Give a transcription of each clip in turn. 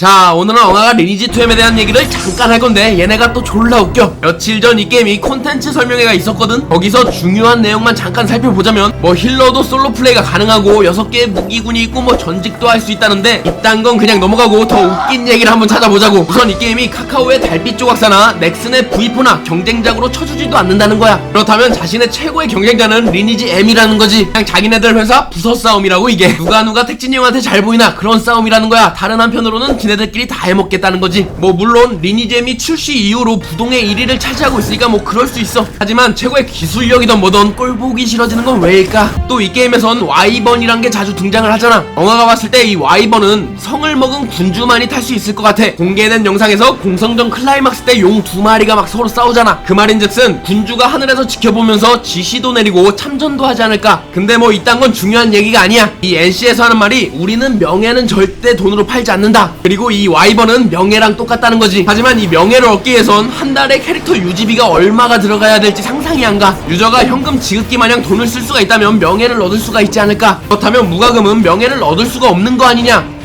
자 오늘은 엉아가 리니지 2M에 대한 얘기를 잠깐 할 건데 얘네가 또 졸라 웃겨. 며칠 전 이 게임이 콘텐츠 설명회가 있었거든. 거기서 중요한 내용만 잠깐 살펴보자면 뭐 힐러도 솔로 플레이가 가능하고 6개의 무기군이 있고 뭐 전직도 할 수 있다는데 이딴 건 그냥 넘어가고 더 웃긴 얘기를 한번 찾아보자고. 우선 이 게임이 카카오의 달빛 조각사나 넥슨의 V4나 경쟁작으로 쳐주지도 않는다는 거야. 그렇다면 자신의 최고의 경쟁자는 리니지 M이라는 거지. 그냥 자기네들 회사 부서 싸움이라고 이게. 누가 누가 택진이 형한테 잘 보이나 그런 싸움이라는 거야. 다른 한편으로는 지네들끼리 다 해먹겠다는 거지. 뭐 물론 리니지 M이 출시 이후로 부동의 1위를 차지하고 있으니까 뭐 그럴 수 있어. 하지만 최고의 기술력이던 뭐던 꼴 보기 싫어지는 건 왜일까? 또 이 게임에선 와이번이란 게 자주 등장을 하잖아. 엉아가 봤을 때이 와이번은 성을 먹은 군주만이 탈 수 있을 것 같아. 공개된 영상에서 공성전 클라이막스 때 용 두 마리가 막 서로 싸우잖아. 그 말인즉슨 군주가 하늘에서 지켜보면서 지시도 내리고 참전도 하지 않을까? 근데 뭐 이딴 건 중요한 얘기가 아니야. 이 NC에서 하는 말이 우리는 명예는 절대 돈으로 팔지 않는다. 그리고 이 와이번은 명예랑 똑같다는 거지. 하지만 이 명예를 얻기 위해선 한 달에 캐릭터 유지비가 얼마가 들어가야 될지 상상이 안가. 유저가 현금 지급기 마냥 돈을 쓸 수가 있다면 명예를 얻을 수가 있지 않을까? 그렇다면 무과금은 명예를 얻을 수가 없는 거 아니냐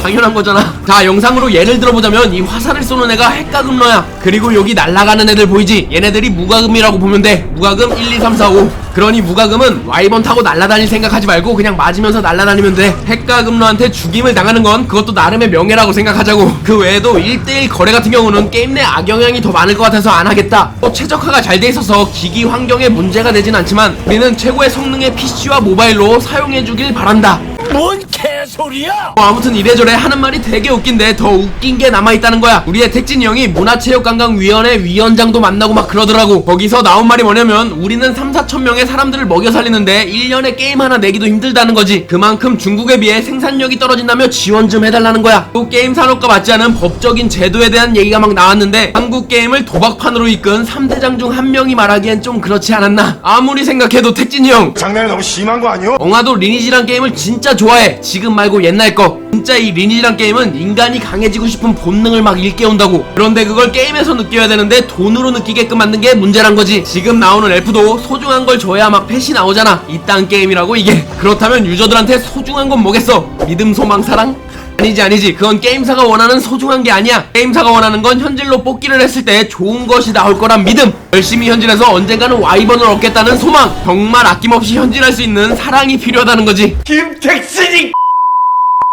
당연한 거잖아. 자, 영상으로 예를 들어보자면 이 화살을 쏘는 애가 핵가금러야. 그리고 여기 날아가는 애들 보이지? 얘네들이 무과금이라고 보면 돼. 무과금 1, 2, 3, 4, 5. 그러니 무과금은 와이번 타고 날아다닐 생각하지 말고 그냥 맞으면서 날아다니면 돼. 핵가금러한테 죽임을 당하는 건 그것도 나름의 명예라고 생각하자고. 그 외에도 1대1 거래 같은 경우는 게임 내 악영향이 더 많을 것 같아서 안 하겠다. 또 최적화가 잘 돼 있어서 기기 환경에 문제가 되진 않지만 우리는 최고의 성능의 PC와 모바일로 사용해주길 바란다. 뭔 개소리야! 뭐 아무튼 이래저래 하는 말이 되게 웃긴데 더 웃긴 게 남아있다는 거야 우리의 택진이 형이 문화체육관광위원회 위원장도 만나고 막 그러더라고 거기서 나온 말이 뭐냐면 우리는 3, 4천 명의 사람들을 먹여 살리는데 1년에 게임 하나 내기도 힘들다는 거지 그만큼 중국에 비해 생산력이 떨어진다며 지원 좀 해달라는 거야 또 게임 산업과 맞지 않은 법적인 제도에 대한 얘기가 막 나왔는데 한국 게임을 도박판으로 이끈 3대장 중 한 명이 말하기엔 좀 그렇지 않았나 아무리 생각해도 택진이 형 장난이 너무 심한 거 아니오? 엉아도 리니지란 게임을 진짜 좋아해. 지금 말고 옛날 거. 진짜 이 리니지란 게임은 인간이 강해지고 싶은 본능을 막 일깨운다고. 그런데 그걸 게임에서 느껴야 되는데 돈으로 느끼게끔 만든 게 문제란 거지. 지금 나오는 엘프도 소중한 걸 줘야 막 펫이 나오잖아. 이딴 게임이라고 이게. 그렇다면 유저들한테 소중한 건 뭐겠어? 믿음, 소망, 사랑? 아니지 아니지 그건 게임사가 원하는 소중한 게 아니야 게임사가 원하는 건 현질로 뽑기를 했을 때 좋은 것이 나올 거란 믿음 열심히 현질해서 언젠가는 와이번을 얻겠다는 소망 정말 아낌없이 현질할 수 있는 사랑이 필요하다는 거지 김택신이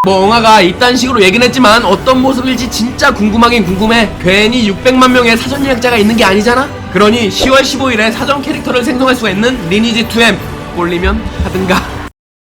뭐 엉아가 이딴 식으로 얘기는 했지만 어떤 모습일지 진짜 궁금하긴 궁금해. 괜히 600만 명의 사전 예약자가 있는 게 아니잖아? 그러니 10월 15일에 사전 캐릭터를 생성할 수가 있는 리니지 2M 꼴리면 하든가